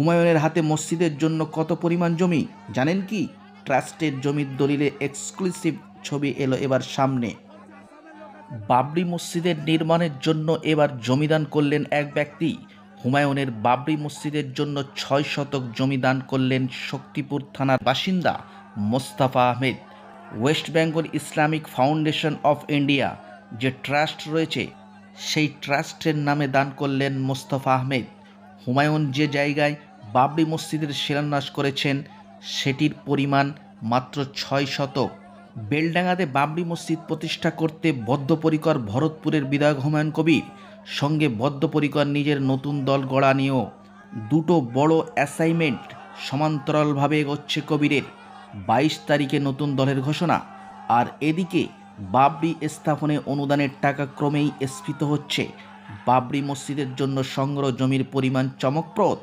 হুমায়ুনের হাতে মসজিদের জন্য কত পরিমাণ জমি? জানেন কি? ট্রাস্টের জমির দলিলে এক্সক্লুসিভ ছবি এলো এবার সামনে। বাবরি মসজিদের নির্মাণের জন্য এবার জমিদান করলেন এক ব্যক্তি। হুমায়ুনের বাবরি মসজিদের জন্য ছয় শতক জমি দান করলেন শক্তিপুর থানার বাসিন্দা Mostafa Ahmed. West Bengal Islamic Foundation of India যে ট্রাস্ট রয়েছে, সেই ট্রাস্টের নামে দান করলেন মোস্তফা আহমেদ। হুমায়ুন যে জায়গায় বাবরি মসজিদের শিলান্যাস করেছেন, সেটির পরিমাণ মাত্র ছয় শতক। বেলডাঙ্গাতে বাবরি মসজিদ প্রতিষ্ঠা করতে বদ্ধপরিকর ভরতপুরের বিধায়ক হুমায়ুন কবির, সঙ্গে বদ্ধপরিকর নিজের নতুন দল গড়া নিয়েও দুটো বড় অ্যাসাইনমেন্ট সমান্তরালভাবে এগোচ্ছে কবিরের। বাইশ তারিখে নতুন দলের ঘোষণা, আর এদিকে বাবরি স্থাপনে অনুদানের টাকা ক্রমেই স্ফীত হচ্ছে। বাবরি মসজিদের জন্য সংগ্রহ জমির পরিমাণ চমকপ্রদ।